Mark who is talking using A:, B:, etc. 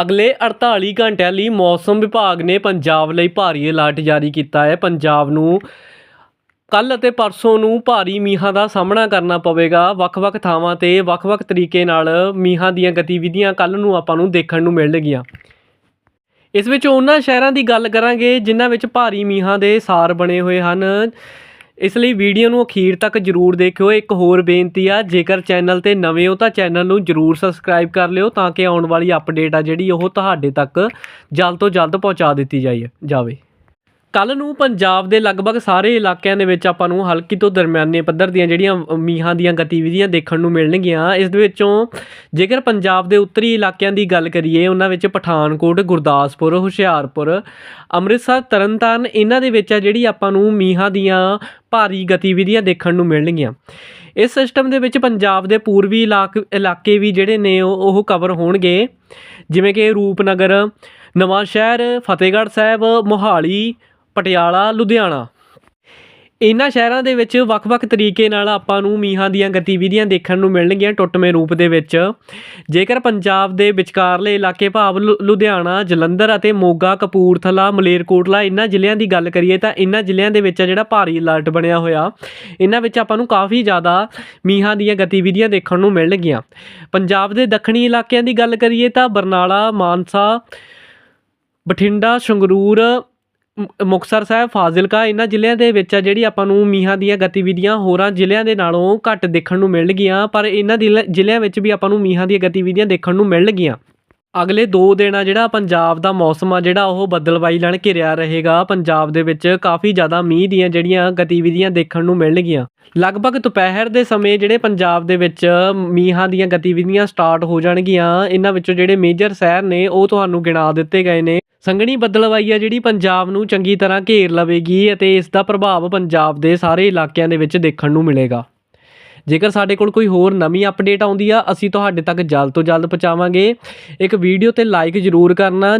A: ਅਗਲੇ 48 ਘੰਟਿਆਂ ਲਈ ਮੌਸਮ ਵਿਭਾਗ ਨੇ ਪੰਜਾਬ ਲਈ ਭਾਰੀ ਅਲਰਟ ਜਾਰੀ ਕੀਤਾ ਹੈ। ਪੰਜਾਬ ਨੂੰ ਕੱਲ ਅਤੇ ਪਰਸੋਂ ਨੂੰ ਭਾਰੀ ਮੀਂਹਾਂ ਦਾ ਸਾਹਮਣਾ ਕਰਨਾ ਪਵੇਗਾ। ਵੱਖ-ਵੱਖ ਥਾਵਾਂ ਤੇ ਵੱਖ-ਵੱਖ ਤਰੀਕੇ ਨਾਲ ਮੀਂਹਾਂ ਦੀਆਂ ਗਤੀਵਿਧੀਆਂ ਕੱਲ ਨੂੰ ਆਪਾਂ ਨੂੰ ਦੇਖਣ ਨੂੰ ਮਿਲਣਗੀਆਂ। ਇਸ ਵਿੱਚ ਉਹਨਾਂ ਸ਼ਹਿਰਾਂ ਦੀ ਗੱਲ ਕਰਾਂਗੇ ਜਿਨ੍ਹਾਂ ਵਿੱਚ ਭਾਰੀ ਮੀਂਹਾਂ ਦੇ ਸਾਰ ਬਣੇ ਹੋਏ ਹਨ। ਇਸ ਲਈ ਵੀਡੀਓ ਨੂੰ ਅਖੀਰ ਤੱਕ ਜਰੂਰ ਦੇਖਿਓ। ਇੱਕ ਹੋਰ ਬੇਨਤੀ ਆ, ਜੇਕਰ ਚੈਨਲ ਤੇ ਨਵੇਂ ਹੋ ਤਾਂ ਚੈਨਲ ਨੂੰ ਜਰੂਰ ਸਬਸਕ੍ਰਾਈਬ ਕਰ ਲਿਓ ਤਾਂ ਕਿ ਆਉਣ ਵਾਲੀ ਅਪਡੇਟ ਆ ਜਿਹੜੀ ਉਹ ਤੁਹਾਡੇ ਤੱਕ ਜਲਦ ਤੋਂ ਜਲਦ ਪਹੁੰਚਾ ਦਿੱਤੀ ਜਾਈ ਜਾਵੇ। ਕੱਲ ਨੂੰ ਪੰਜਾਬ ਦੇ ਲਗਭਗ ਸਾਰੇ ਇਲਾਕਿਆਂ ਦੇ ਵਿੱਚ ਆਪਾਂ ਨੂੰ ਹਲਕੀ ਤੋਂ ਦਰਮਿਆਨੇ ਪੱਧਰ ਦੀਆਂ ਜਿਹੜੀਆਂ ਮੀਂਹਾਂ ਦੀਆਂ ਗਤੀਵਿਧੀਆਂ ਦੇਖਣ ਨੂੰ ਮਿਲਣਗੀਆਂ। ਇਸ ਦੇ ਵਿੱਚੋਂ ਜੇਕਰ ਪੰਜਾਬ ਦੇ ਉੱਤਰੀ ਇਲਾਕਿਆਂ ਦੀ ਗੱਲ ਕਰੀਏ, ਉਹਨਾਂ ਵਿੱਚ ਪਠਾਨਕੋਟ, ਗੁਰਦਾਸਪੁਰ, ਹੁਸ਼ਿਆਰਪੁਰ, ਅੰਮ੍ਰਿਤਸਰ, ਤਰਨਤਾਰਨ, ਇਹਨਾਂ ਦੇ ਵਿੱਚ ਆ ਜਿਹੜੀ ਆਪਾਂ ਨੂੰ ਮੀਂਹਾਂ ਦੀਆਂ ਭਾਰੀ ਗਤੀਵਿਧੀਆਂ ਦੇਖਣ ਨੂੰ ਮਿਲਣਗੀਆਂ। ਇਸ ਸਿਸਟਮ ਦੇ ਵਿੱਚ ਪੰਜਾਬ ਦੇ ਪੂਰਬੀ ਇਲਾਕ, ਇਲਾਕੇ ਵੀ ਜਿਹੜੇ ਨੇ, ਉਹ ਉਹ ਕਵਰ ਹੋਣਗੇ। ਜਿਵੇਂ ਕਿ ਰੂਪਨਗਰ ਨਵਾਂ ਸ਼ਹਿਰ ਫਤਿਹਗੜ੍ਹ ਸਾਹਿਬ, ਮੋਹਾਲੀ ਪਟਿਆਲਾ, ਲੁਧਿਆਣਾ। ਇਹਨਾਂ ਸ਼ਹਿਰਾਂ ਦੇ ਵਿੱਚ ਵੱਖ-ਵੱਖ ਤਰੀਕੇ ਨਾਲ ਆਪਾਂ ਨੂੰ ਮੀਂਹਾਂ ਦੀਆਂ ਗਤੀਵਿਧੀਆਂ ਦੇਖਣ ਨੂੰ ਮਿਲਣਗੀਆਂ ਟੁੱਟਵੇਂ ਰੂਪ ਦੇ ਵਿੱਚ। ਜੇਕਰ ਪੰਜਾਬ ਦੇ ਵਿਚਕਾਰਲੇ ਇਲਾਕੇ ਭਾਵ ਲੁ- ਲੁਧਿਆਣਾ, ਜਲੰਧਰ ਅਤੇ ਮੋਗਾ, ਕਪੂਰਥਲਾ, ਮਲੇਰਕੋਟਲਾ ਇਹਨਾਂ ਜ਼ਿਲ੍ਹਿਆਂ ਦੀ ਗੱਲ ਕਰੀਏ ਤਾਂ ਇਹਨਾਂ ਜ਼ਿਲ੍ਹਿਆਂ ਦੇ ਵਿੱਚ ਆ ਜਿਹੜਾ ਭਾਰੀ ਅਲਰਟ ਬਣਿਆ ਹੋਇਆ ਇਹਨਾਂ ਵਿੱਚ ਆਪਾਂ ਨੂੰ ਕਾਫੀ ਜ਼ਿਆਦਾ ਮੀਂਹਾਂ ਦੀਆਂ ਗਤੀਵਿਧੀਆਂ ਦੇਖਣ ਨੂੰ ਮਿਲਣਗੀਆਂ। ਪੰਜਾਬ ਦੇ ਦੱਖਣੀ ਇਲਾਕਿਆਂ ਦੀ ਗੱਲ ਕਰੀਏ ਤਾਂ ਬਰਨਾਲਾ, ਮਾਨਸਾ, ਬਠਿੰਡਾ, ਸੰਗਰੂਰ ਮੁਕਤਸਰ ਸਾਹਿਬ, ਫਾਜ਼ਿਲਕਾ ਇਹਨਾਂ ਜ਼ਿਲ੍ਹਿਆਂ ਦੇ ਵਿੱਚ ਆ ਜਿਹੜੀ ਆਪਾਂ ਨੂੰ ਮੀਂਹਾਂ ਦੀਆਂ ਗਤੀਵਿਧੀਆਂ ਹੋਰਾਂ ਜ਼ਿਲ੍ਹਿਆਂ ਦੇ ਨਾਲੋਂ ਘੱਟ ਦੇਖਣ ਨੂੰ ਮਿਲਣਗੀਆਂ, ਪਰ ਇਹਨਾਂ ਜ਼ਿਲ੍ਹਿ- ਜ਼ਿਲ੍ਹਿਆਂ ਵਿੱਚ ਵੀ ਆਪਾਂ ਨੂੰ ਮੀਂਹਾਂ ਦੀਆਂ ਗਤੀਵਿਧੀਆਂ ਦੇਖਣ ਨੂੰ ਮਿਲਣਗੀਆਂ। ਅਗਲੇ 2 ਦਿਨ ਆ ਜਿਹੜਾ ਪੰਜਾਬ ਦਾ ਮੌਸਮ ਆ, ਜਿਹੜਾ ਉਹ ਬੱਦਲਵਾਈ ਨਾਲ ਘਿਰਿਆ ਰਹੇਗਾ, ਪੰਜਾਬ ਦੇ ਵਿੱਚ ਕਾਫੀ ਜ਼ਿਆਦਾ ਮੀਂਹ ਦੀਆਂ ਜਿਹੜੀਆਂ ਗਤੀਵਿਧੀਆਂ ਦੇਖਣ ਨੂੰ ਮਿਲਣਗੀਆਂ। ਲਗਭਗ ਦੁਪਹਿਰ ਦੇ ਸਮੇਂ ਜਿਹੜੇ ਪੰਜਾਬ ਦੇ ਵਿੱਚ ਮੀਂਹਾਂ ਦੀਆਂ ਗਤੀਵਿਧੀਆਂ ਸਟਾਰਟ ਹੋ ਜਾਣਗੀਆਂ ਇਹਨਾਂ ਵਿੱਚੋਂ ਜਿਹੜੇ ਮੇਜਰ ਸ਼ਹਿਰ ਨੇ, ਉਹ ਤੁਹਾਨੂੰ ਗਿਣਾ ਦਿੱਤੇ ਗਏ ਨੇ। ਸੰਘਣੀ ਬੱਦਲਵਾਈ ਆ ਜਿਹੜੀ ਪੰਜਾਬ ਨੂੰ ਚੰਗੀ ਤਰ੍ਹਾਂ ਘੇਰ ਲਵੇਗੀ ਅਤੇ ਇਸ ਦਾ ਪ੍ਰਭਾਵ ਪੰਜਾਬ ਦੇ ਸਾਰੇ ਇਲਾਕਿਆਂ ਦੇ ਵਿੱਚ ਦੇਖਣ ਨੂੰ ਮਿਲੇਗਾ। ਜੇਕਰ ਸਾਡੇ ਕੋਲ ਕੋਈ ਹੋਰ ਨਵੀਂ ਅਪਡੇਟ ਆਉਂਦੀ ਆ, ਅਸੀਂ ਤੁਹਾਡੇ ਤੱਕ ਜਲਦ ਤੋਂ ਜਲਦ ਪਹੁੰਚਾਵਾਂਗੇ। ਇੱਕ ਵੀਡੀਓ ਤੇ ਲਾਈਕ ਜ਼ਰੂਰ ਕਰਨਾ।